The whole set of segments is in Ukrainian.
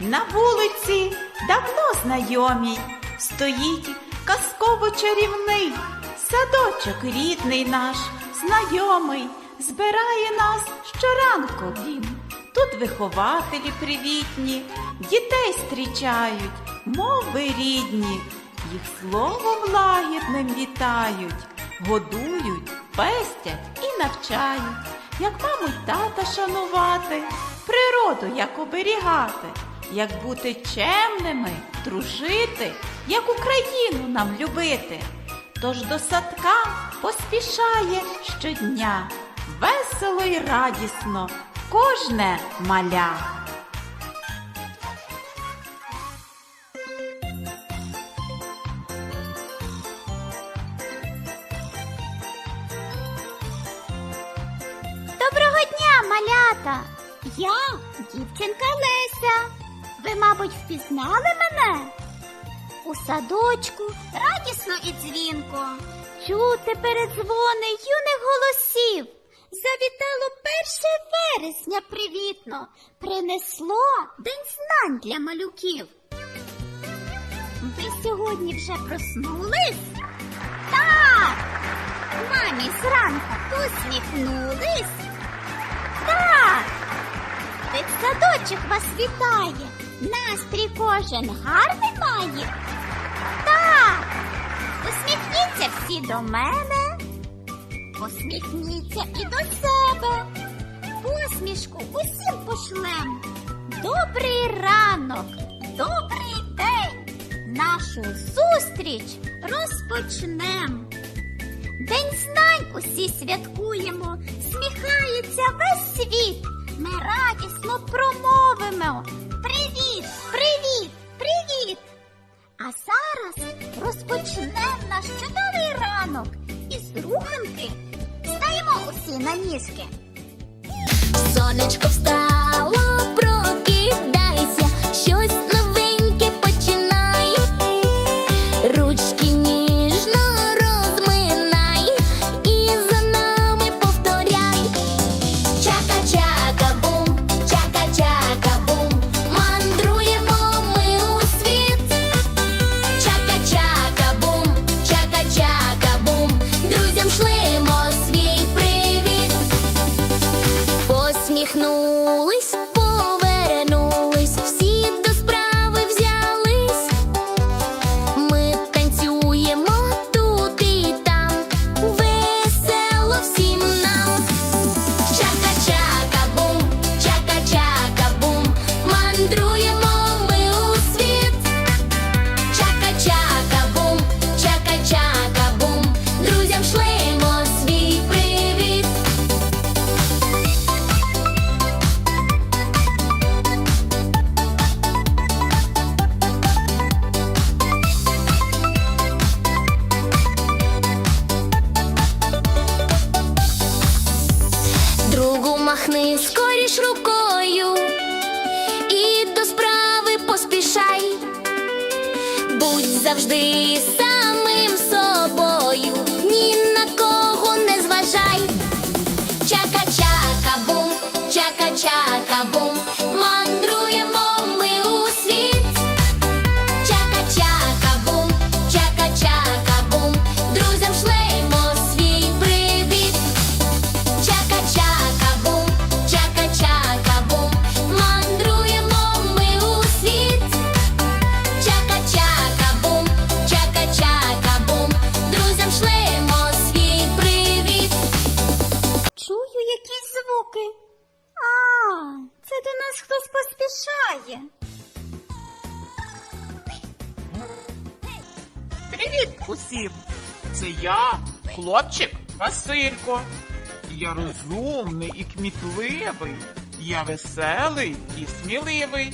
На вулиці давно знайомій стоїть казково чарівний садочок рідний наш, знайомий, збирає нас щоранку він. Тут вихователі привітні, дітей зустрічають, мови рідні, їх словом лагідним вітають, годують, пестять і навчають, як маму й тата шанувати, природу як оберігати, як бути чемними, дружити, як Україну нам любити. Тож до садка поспішає щодня, весело й радісно кожне маля. Доброго дня, малята! Я дівчинка Леся. Мабуть, впізнали мене? У садочку радісно і дзвінко. Чути передзвони юних голосів. Завітало перше вересня привітно. Принесло День знань для малюків. Ви сьогодні вже проснулись? Так! Мамі зранку посміхнулись. Так, дитсадочок вас вітає. Настрій кожен гарний має. Так, усміхніться всі до мене. Посміхніться і до себе. Посмішку усім пошлем. Добрий ранок, добрий день. Нашу зустріч розпочнем. День знань усі святкуємо, сміхається весь світ. Ми радісно промовимо. Привіт, привіт, привіт! А зараз розпочнемо наш чудовий ранок із руханки. Стаємо усі на ніжки. Сонечко встало, прокидайся, щось завжди Привіт усім! Це я, хлопчик Василько. Я розумний і кмітливий. Я веселий і сміливий.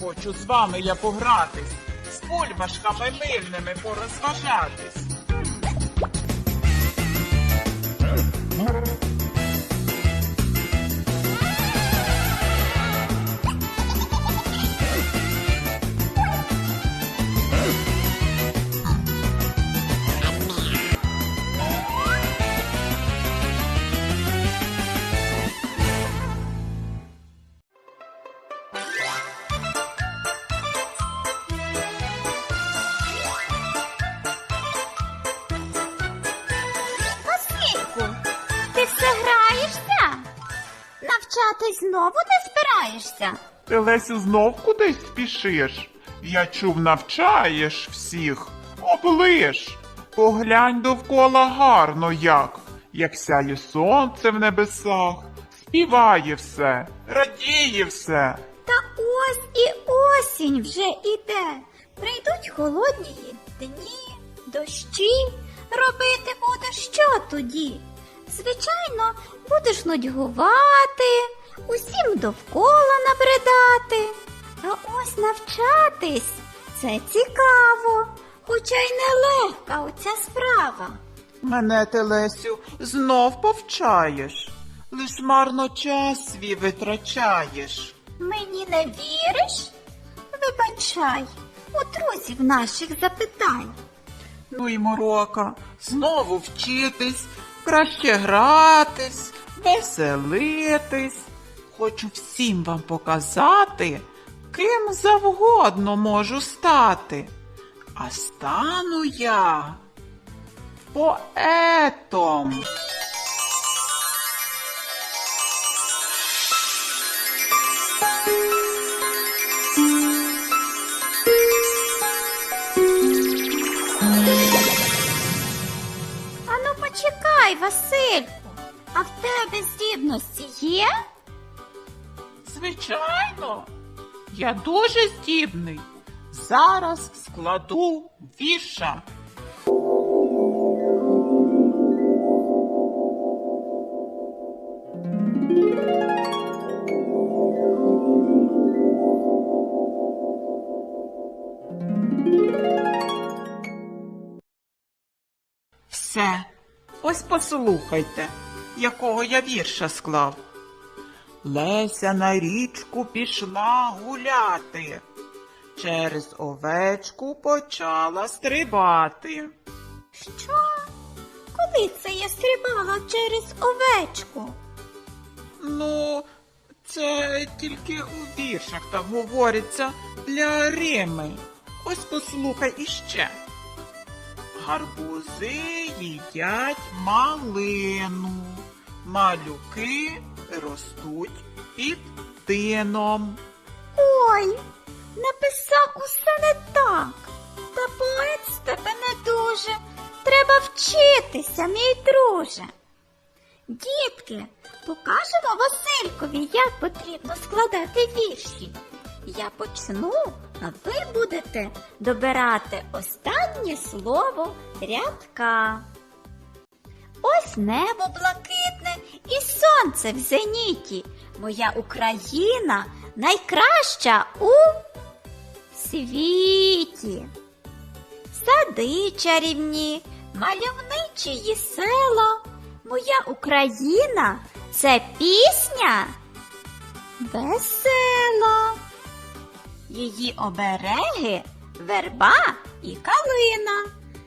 Хочу з вами я погратись, з бульбашками мильними порозважатись. Навчатись знову не збираєшся? Ти Лесю знов кудись спішиш? Я чув, навчаєш всіх. Оближ. Поглянь довкола гарно як, як сяє сонце в небесах, співає все, радіє все. Та ось і осінь вже іде. Прийдуть холодні дні, дощі. Робити будеш що тоді? Звичайно, будеш нудьгувати, усім довкола набридати. А ось навчатись це цікаво, хоча й нелегка оця справа. Мене ти, Лесю, знов повчаєш, лиш марно час свій витрачаєш. Мені не віриш? Вибачай, у друзів наших запитай. Ну і морока, знову вчитись, краще гратись, веселитись. Хочу всім вам показати, ким завгодно можу стати. А стану я поетом. Почекай, Васильку, а в тебе здібності є? Звичайно, я дуже здібний. Зараз складу віша. Послухайте, якого я вірша склав. Леся на річку пішла гуляти, через овечку почала стрибати. Що? Коли це я стрибала через овечку? Ну, це тільки у віршах так говориться для Рими. Ось послухай іще. Гарбузи їдять малину, малюки ростуть під тином. Ой, написав усе не так. Та поет з тебе не дуже. Треба вчитися, мій друже. Дітки, покажемо Василькові, як потрібно складати вірші. Я почну, а ви будете добирати останнє слово рядка. Ось небо блакитне і сонце в зеніті. Моя Україна найкраща у світі. Сади чарівні, мальовничі села. Моя Україна це пісня весела. Її обереги верба і калина.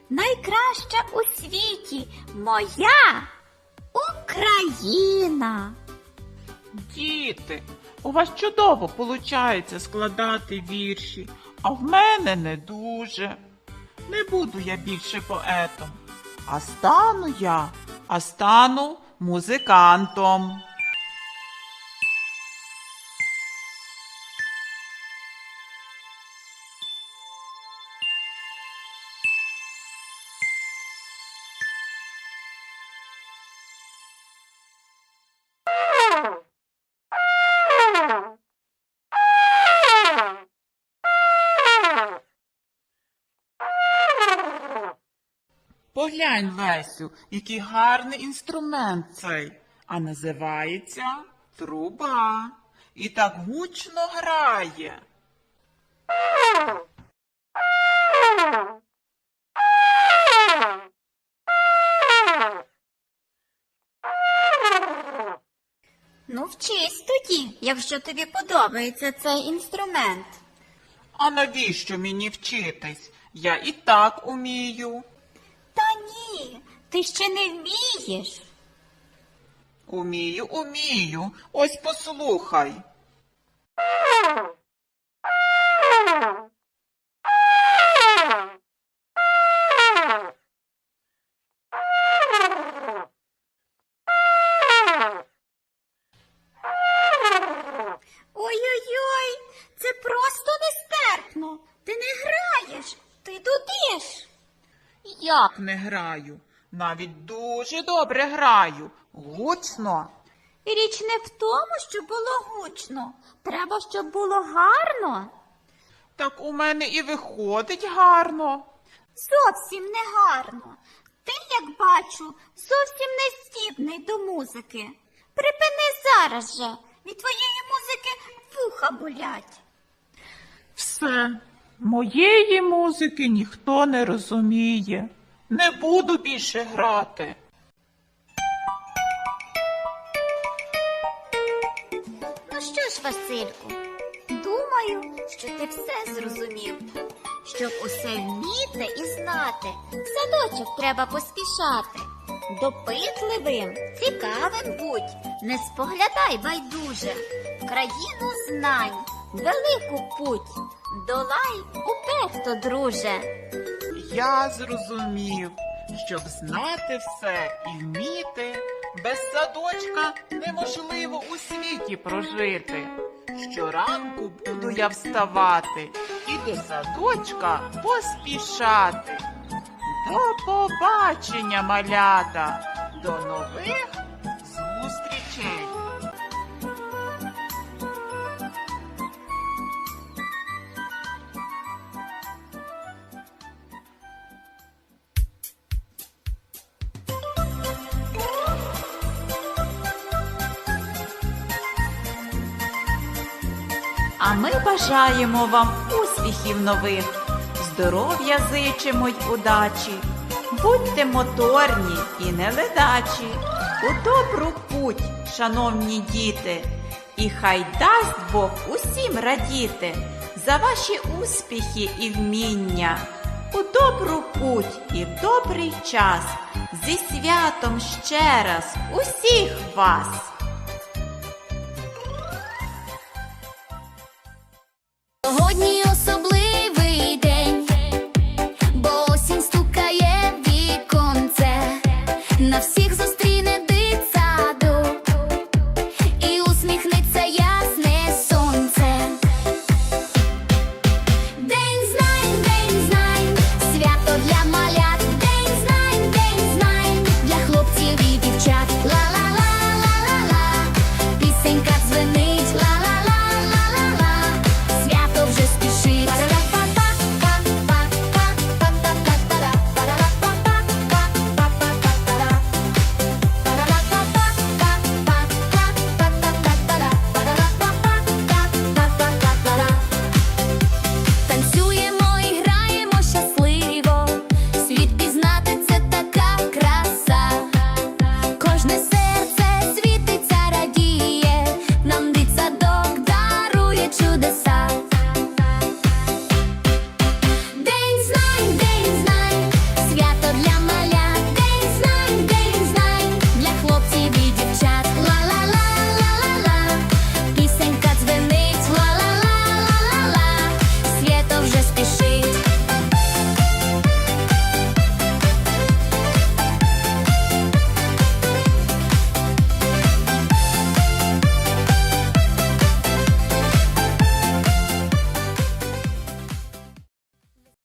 Найкраща у світі моя Україна. Діти, у вас чудово виходить складати вірші, а в мене не дуже. Не буду я більше поетом, а стану я, а стану музикантом. Поглянь, Лесю, який гарний інструмент цей, а називається труба. І так гучно грає. Ну, вчись тоді, якщо тобі подобається цей інструмент. А навіщо мені вчитись? Я і так умію. Ти ще не вмієш. Умію, умію. Ось послухай. Ой-ой-ой, це просто нестерпно. Ти не граєш, ти дудиш. Як не граю? Навіть дуже добре граю. Гучно. Річ не в тому, що було гучно. Треба, щоб було гарно. Так у мене і виходить гарно. Зовсім не гарно. Ти, як бачу, зовсім не здібний до музики. Припини зараз же. Від твоєї музики вуха болять. Все, моєї музики ніхто не розуміє. Не буду більше грати. Ну що ж, Васильку, думаю, що ти все зрозумів. Щоб усе вміти і знати, в садочок треба поспішати. Допитливим, цікавим будь, не споглядай байдуже, в країну знань, велику путь, долай уперто, друже. Я зрозумів, щоб знати все і вміти, без садочка неможливо у світі прожити. Щоранку буду я вставати і до садочка поспішати. До побачення, малята, до нових А ми бажаємо вам успіхів нових, здоров'я зичимо й удачі. Будьте моторні і не ледачі, у добру путь, шановні діти, і хай дасть Бог усім радіти за ваші успіхи і вміння. У добру путь і в добрий час зі святом ще раз усіх вас! Сьогодні